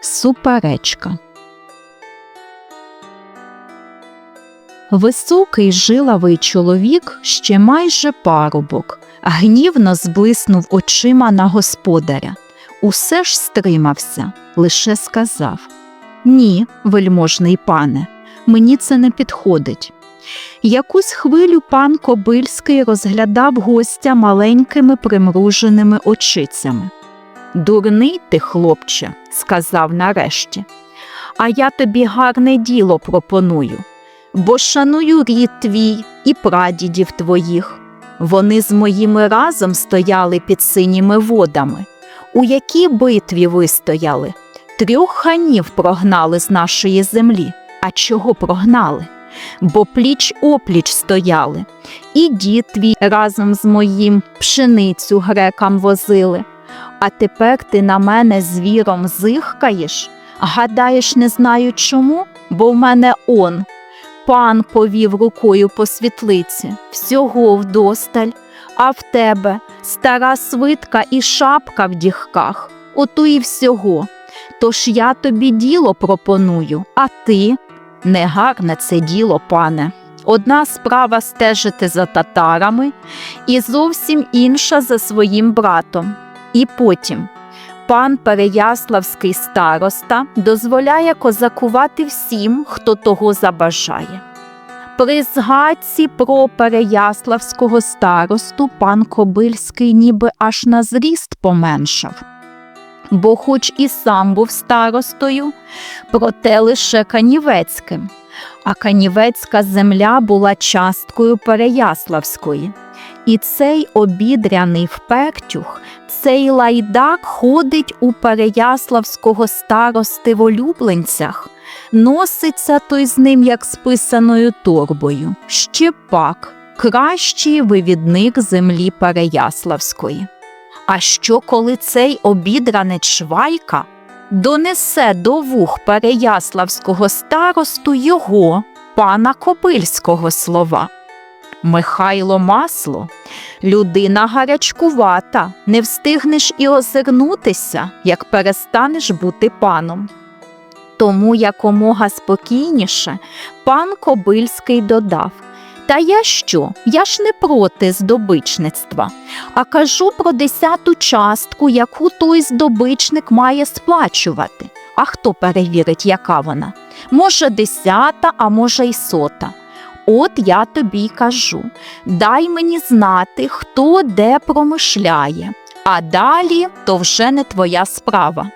Суперечка. Високий жилавий чоловік, ще майже парубок, гнівно зблиснув очима на господаря. Усе ж стримався, лише сказав Ні, вельможний пане, мені це не підходить. Якусь хвилю пан Кобильський розглядав гостя маленькими примруженими очицями. Дурний ти, хлопче, сказав нарешті, а я тобі гарне діло пропоную, бо шаную рід твій і прадідів твоїх. Вони з моїми разом стояли під синіми водами. У якій битві ви стояли? Трьох ханів прогнали з нашої землі. А чого прогнали? Бо пліч опліч стояли, і дід твій разом з моїм пшеницю грекам возили. А тепер ти на мене звіром зихкаєш? Гадаєш, не знаю чому, бо в мене он. Пан повів рукою по світлиці, всього вдосталь, а в тебе стара свитка і шапка в діхках, ото і всього. Тож я тобі діло пропоную, а ти негарне це діло, пане. Одна справа стежити за татарами, і зовсім інша за своїм братом. І потім пан Переяславський староста дозволяє козакувати всім, хто того забажає. При згадці про Переяславського старосту пан Кобильський ніби аж на зріст поменшав, бо хоч і сам був старостою, проте лише канівецьким, а канівецька земля була часткою Переяславської. І цей обідряний впектюх, цей лайдак ходить у Переяславського старости в улюбленцях, носиться той з ним, як з писаною торбою. Ще пак, кращий вивідник землі Переяславської. А що, коли цей обідранець Швайка донесе до вух Переяславського старосту його, пана Кобильського слова? Михайло масло, людина гарячкувата, не встигнеш і озирнутися, як перестанеш бути паном. Тому якомога спокійніше пан Кобильський додав Та я що? Я ж не проти здобичництва, а кажу про десяту частку, яку той здобичник має сплачувати. А хто перевірить, яка вона? Може, десята, а може, й сота. От я тобі кажу дай мені знати, хто де промишляє, а далі то вже не твоя справа.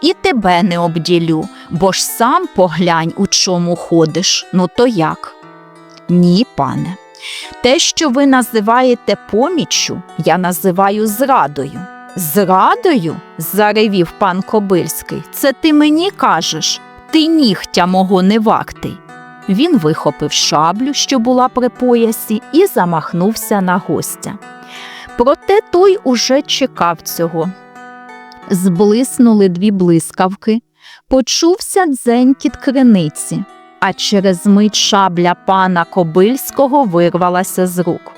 І тебе не обділю, бо ж сам поглянь, у чому ходиш. Ну то як? Ні, пане. Те, що ви називаєте поміччю, я називаю зрадою. Зрадою? заревів пан Кобильський. Це ти мені кажеш? Ти нігтя мого не вактий. Він вихопив шаблю, що була при поясі, і замахнувся на гостя. Проте той уже чекав цього. Зблиснули дві блискавки, почувся дзенькіт криниці, а через мить шабля пана Кобильського вирвалася з рук.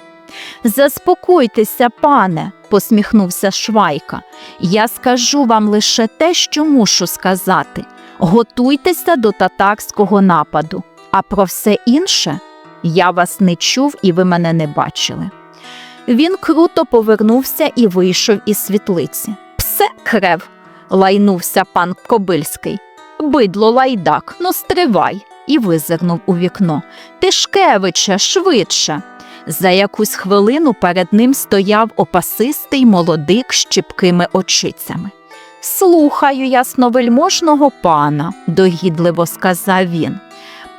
Заспокойтеся, пане, посміхнувся Швайка. Я скажу вам лише те, що мушу сказати. Готуйтеся до татарського нападу, а про все інше я вас не чув і ви мене не бачили. Він круто повернувся і вийшов із світлиці. Псе крев, лайнувся пан Кобильський. Бидло лайдак, ну стривай, і визирнув у вікно. Тишкевича, швидше. За якусь хвилину перед ним стояв опасистий молодик з чіпкими очицями. Слухаю ясновельможного пана, догідливо сказав він.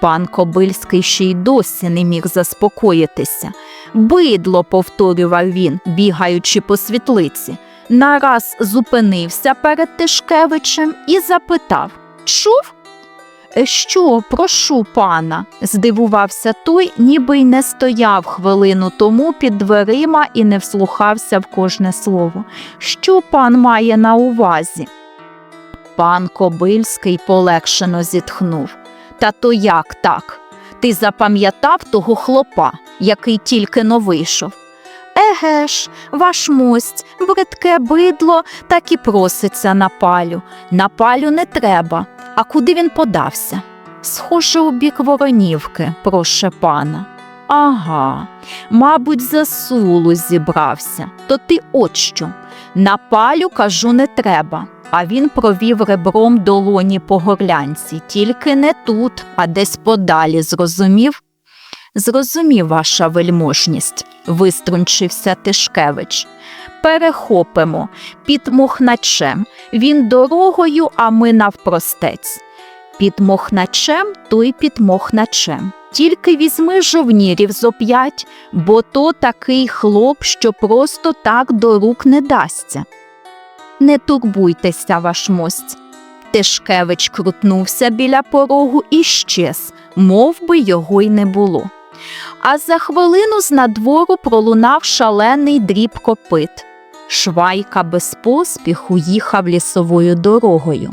Пан Кобильський ще й досі не міг заспокоїтися. Бидло, повторював він, бігаючи по світлиці. Нараз зупинився перед Тишкевичем і запитав Чув? «Е, Що, прошу пана? здивувався той, ніби й не стояв хвилину тому під дверима і не вслухався в кожне слово. Що пан має на увазі? Пан Кобильський полегшено зітхнув. Та то як так? Ти запам'ятав того хлопа, який тільки но вийшов? Еге ж, ваш мость, бридке бидло, так і проситься на палю. На палю не треба. А куди він подався? Схоже, у бік Воронівки, проше пана. Ага, мабуть, за сулу зібрався. То ти от що. На палю, кажу, не треба. А він провів ребром долоні по горлянці, тільки не тут, а десь подалі, зрозумів? Зрозумів, ваша вельможність, виструнчився Тишкевич. Перехопимо під мохначем. Він дорогою, а ми навпростець. Під мохначем, то й під мохначем. Тільки візьми жовнірів зо п'ять, бо то такий хлоп, що просто так до рук не дасться. Не турбуйтеся, ваш мость. Тишкевич крутнувся біля порогу і щез, мов би його й не було. А за хвилину з надвору пролунав шалений дріб копит. Швайка без поспіху їхав лісовою дорогою.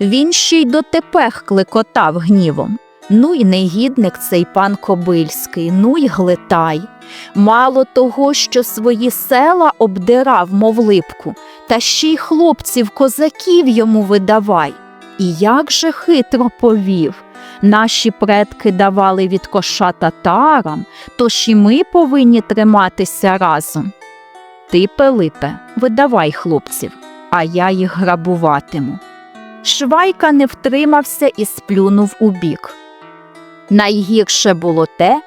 Він ще й дотепер клекотав гнівом. Ну й негідник цей пан Кобильський, ну й глитай. Мало того, що свої села обдирав, мов липку, та ще й хлопців козаків йому видавай. І як же хитро повів. Наші предки давали від коша татарам, тож і ми повинні триматися разом. Ти, Пилипе, видавай хлопців, а я їх грабуватиму. Швайка не втримався і сплюнув у бік. Найгірше було те,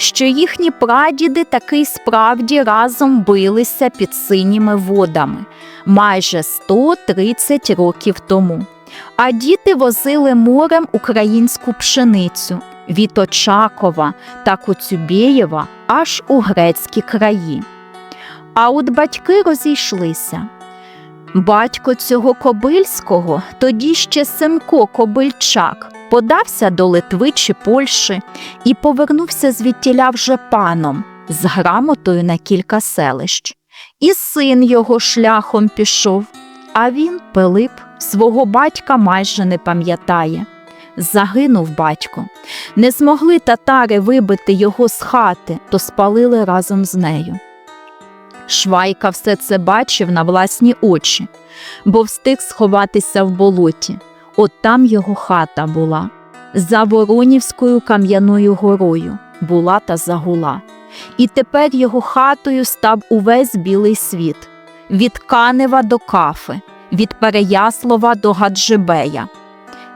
що їхні прадіди таки справді разом билися під синіми водами майже 130 років тому. А діти возили морем українську пшеницю від Очакова та Коцюбєєва аж у грецькі краї. А от батьки розійшлися. Батько цього Кобильського, тоді ще Семко Кобильчак, подався до Литви чи Польщі і повернувся звідтіля вже паном з грамотою на кілька селищ. І син його шляхом пішов, а він, Пилип, свого батька майже не пам'ятає. Загинув батько. Не змогли татари вибити його з хати, то спалили разом з нею. Швайка все це бачив на власні очі, бо встиг сховатися в болоті. От там його хата була. За Воронівською кам'яною горою була та загула. І тепер його хатою став увесь білий світ від Канева до Кафи, від Переяслава до Гаджибея.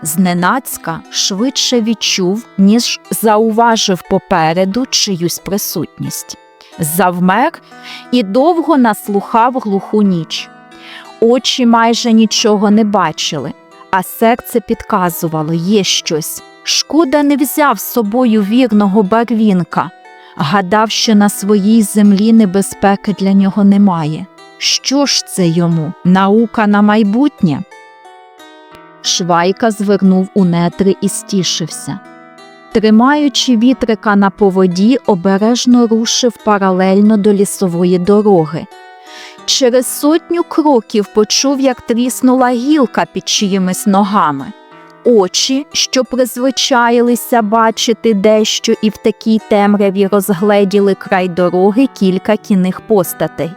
Зненацька швидше відчув, ніж зауважив попереду чиюсь присутність. Завмер і довго наслухав глуху ніч. Очі майже нічого не бачили, а серце підказувало є щось. Шкода не взяв з собою вірного барвінка, гадав, що на своїй землі небезпеки для нього немає. Що ж це йому? Наука на майбутнє? Швайка звернув у нетри і стішився. Тримаючи вітрика на поводі, обережно рушив паралельно до лісової дороги. Через сотню кроків почув, як тріснула гілка під чиїмись ногами. Очі, що призвичаїлися бачити дещо і в такій темряві розгледіли край дороги кілька кінних постатей.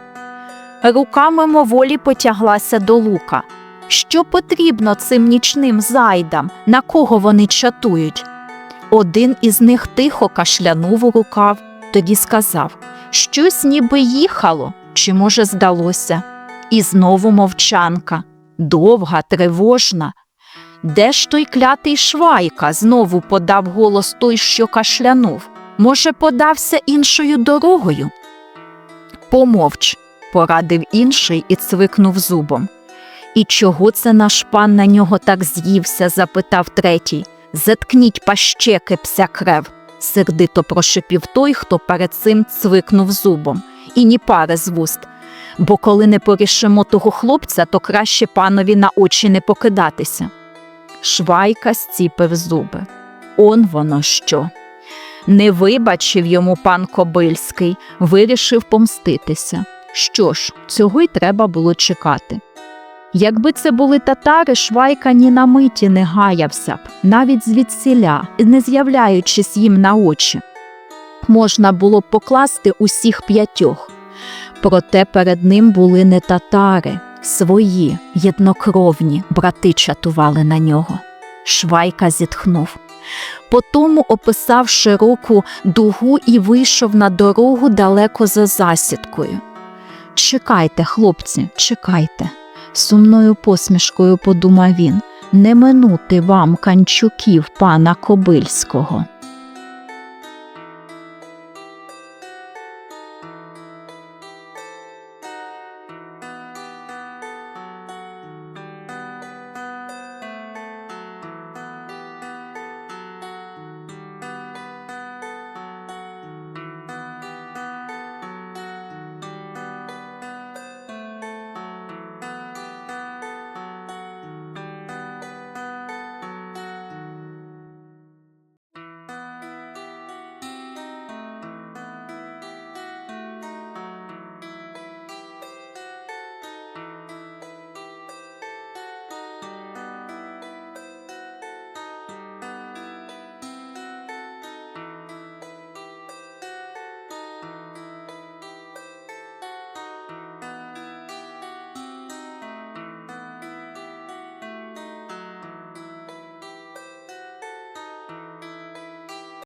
Рука мимоволі потяглася до лука. Що потрібно цим нічним зайдам, на кого вони чатують? Один із них тихо кашлянув у рукав, тоді сказав щось ніби їхало, чи, може, здалося. І знову мовчанка, довга, тривожна. Де ж той клятий швайка? знову подав голос той, що кашлянув. Може, подався іншою дорогою? Помовч, порадив інший і цвикнув зубом. І чого це наш пан на нього так з'ївся? запитав третій. Заткніть пащеки, пся крев, сердито прошипів той, хто перед цим цвикнув зубом, і ні пари з вуст. Бо коли не порішимо того хлопця, то краще панові на очі не покидатися. Швайка зціпив зуби. Он воно що. Не вибачив йому пан Кобильський, вирішив помститися. Що ж, цього й треба було чекати. Якби це були татари, Швайка ні на миті не гаявся б, навіть звідсіля, не з'являючись їм на очі. Можна було покласти усіх п'ятьох. Проте перед ним були не татари, свої, єднокровні, брати чатували на нього. Швайка зітхнув. Потому описав широку дугу і вийшов на дорогу далеко за засідкою. Чекайте, хлопці, чекайте, сумною посмішкою подумав він, не минути вам канчуків пана Кобильського.